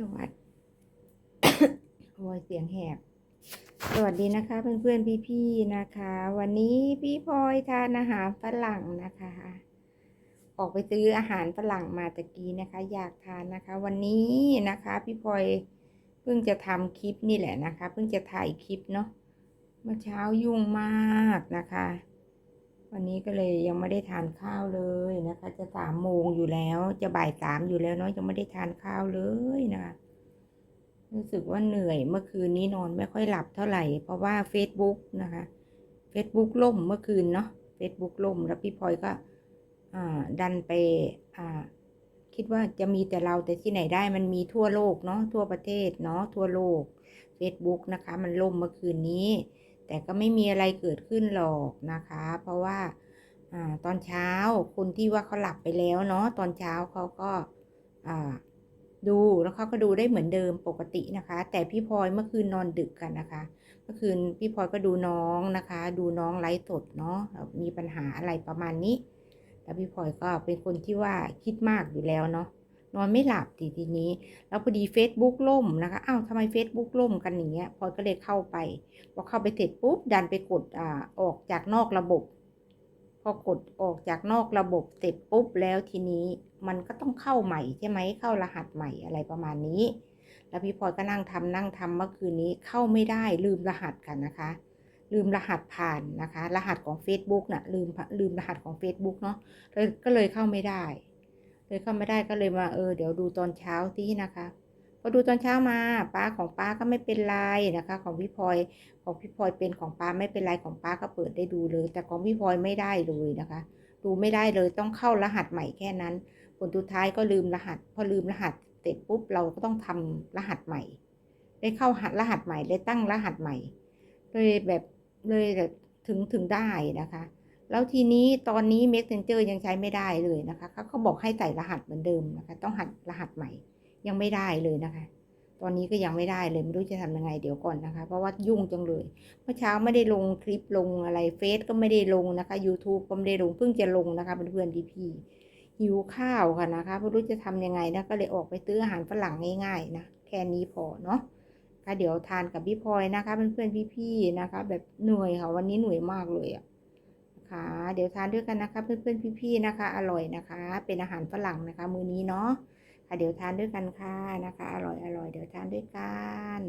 สวัสดีโอ้ยเสียงแหบ สวัสดีนะคะ เพื่อนๆพี่ๆนะคะ วันนี้พี่พลอยทานอาหารฝรั่งนะคะ ออกไปซื้ออาหารฝรั่งมาตะกี้นะคะ อยากทานนะคะ วันนี้นะคะ พี่พลอยเพิ่งจะทำคลิปนี่แหละนะคะ เพิ่งจะถ่ายคลิปเนาะเมื่อเช้ายุ่งมากนะคะ วันนี้ก็เลยยังไม่ได้ทานข้าวเลย สามโมงอยู่แล้ว จะบ่ายสามอยู่แล้วเนาะยังไม่ได้ทานข้าวเลยนะคะรู้สึกว่าเหนื่อยเมื่อคืนนี้นอนไม่ค่อยหลับเท่าไหร่ เพราะว่า Facebook นะคะ Facebook ล่มเมื่อคืนเนาะ Facebook ล่มแล้วพี่พลอยก็ดันไปคิดว่าจะมีแต่เราแต่ที่ไหนได้มันมีทั่วโลกเนาะทั่วประเทศเนาะทั่วโลก Facebook นะคะ มันล่มเมื่อคืนนี้ แต่ก็ไม่มีอะไรเกิดขึ้นหรอกนะคะ เพราะว่า อ่าตอนเช้าคนที่ว่าเขาหลับไปแล้วเนาะตอนเช้าเขาก็อ่าดูแล้วเขาก็ดูได้เหมือนเดิมปกตินะคะ แต่พี่พลอยเมื่อคืนนอนดึกกันนะคะ เมื่อคืนพี่พลอยก็ดูน้องนะคะ ดูน้องไลฟ์สดเนาะมีปัญหาอะไรประมาณนี้แล้วพี่พลอยก็เป็นคนที่ว่าคิดมากอยู่แล้วเนาะนอนไม่หลับทีทีนี้ แล้วพอดี Facebook ล่มนะคะอ้าวทำไม Facebook ล่มกันอย่างเงี้ยพลอยก็เลยเข้าไปพอเข้าไปเสร็จปุ๊บดันไปกดอ่าออกจากนอกระบบ พอกดออกจากนอกระบบเสร็จปุ๊บแล้วทีนี้มันก็ต้องเข้าใหม่ใช่ไหมเข้ารหัสใหม่อะไรประมาณนี้ แล้วพี่พลอยก็นั่งทำนั่งทำเมื่อคืนนี้เข้าไม่ได้ลืมรหัสกันนะคะ ลืมรหัสผ่านนะคะ รหัสของ Facebook นะ่ะลืมลืมรหัสของ Facebook เนาะเลยก็เลยเข้าไม่ได้ เลยเข้าไม่ได้ก็เลยมาเออเดี๋ยวดูตอนเช้าที่นะคะ อดูตอนเช้ามาป้าของป้าก็ไม่เป็นไรนะคะ ของพี่พลอยของพี่พลอยเป็นของป้าไม่เป็นไรของป้าก็เปิดได้ดูเลย แต่ของพี่พลอยไม่ได้เลยนะคะ ดูไม่ได้เลยต้องเข้ารหัสใหม่แค่นั้น ผลสุดท้ายก็ลืมรหัส พอลืมรหัสเสร็จปุ๊บเราก็ต้องทำรหัสใหม่ ได้เข้าหัดรหัสใหม่ได้ตั้งรหัสใหม่เลยแบบเลยแบบถึงถึงได้นะคะแล้วทีนี้ตอนนี้ Messenger ยังใช้ไม่ได้เลยนะคะเขาเขาบอกให้ใส่รหัสเหมือนเดิมนะคะ ต้องหัดรหัสใหม่ ยังไม่ได้เลยนะคะ ตอนนี้ก็ยังไม่ได้เลยไม่รู้จะทำยังไงเดี๋ยวก่อนนะคะ เพราะว่ายุ่งจังเลยเมื่อเช้าไม่ได้ลงคลิปลงอะไรเฟซก็ไม่ได้ลงนะคะ YouTube ก็ไม่ได้ลงเพิ่งจะลงนะคะเพื่อนๆพี่ๆหิวข้าวค่ะนะคะไม่รู้จะทำยังไงนะก็เลยออกไปซื้ออาหารฝรั่งง่ายๆนะแค่นี้พอเนาะค่ะเดี๋ยวทานกับพี่พลอยนะคะเพื่อนๆพี่ๆนะคะ แบบเหนื่อยค่ะวันนี้เหนื่อยมากเลยอะค่ะเดี๋ยวทานด้วยกันนะคะ เพื่อนๆพี่ๆนะคะ อร่อยนะคะ เป็นอาหารฝรั่งนะคะ มื้อนี้เนาะ เดี๋ยวทานด้วยกันค่ะนะคะ อร่อยอร่อยเดี๋ยวทานด้วยกัน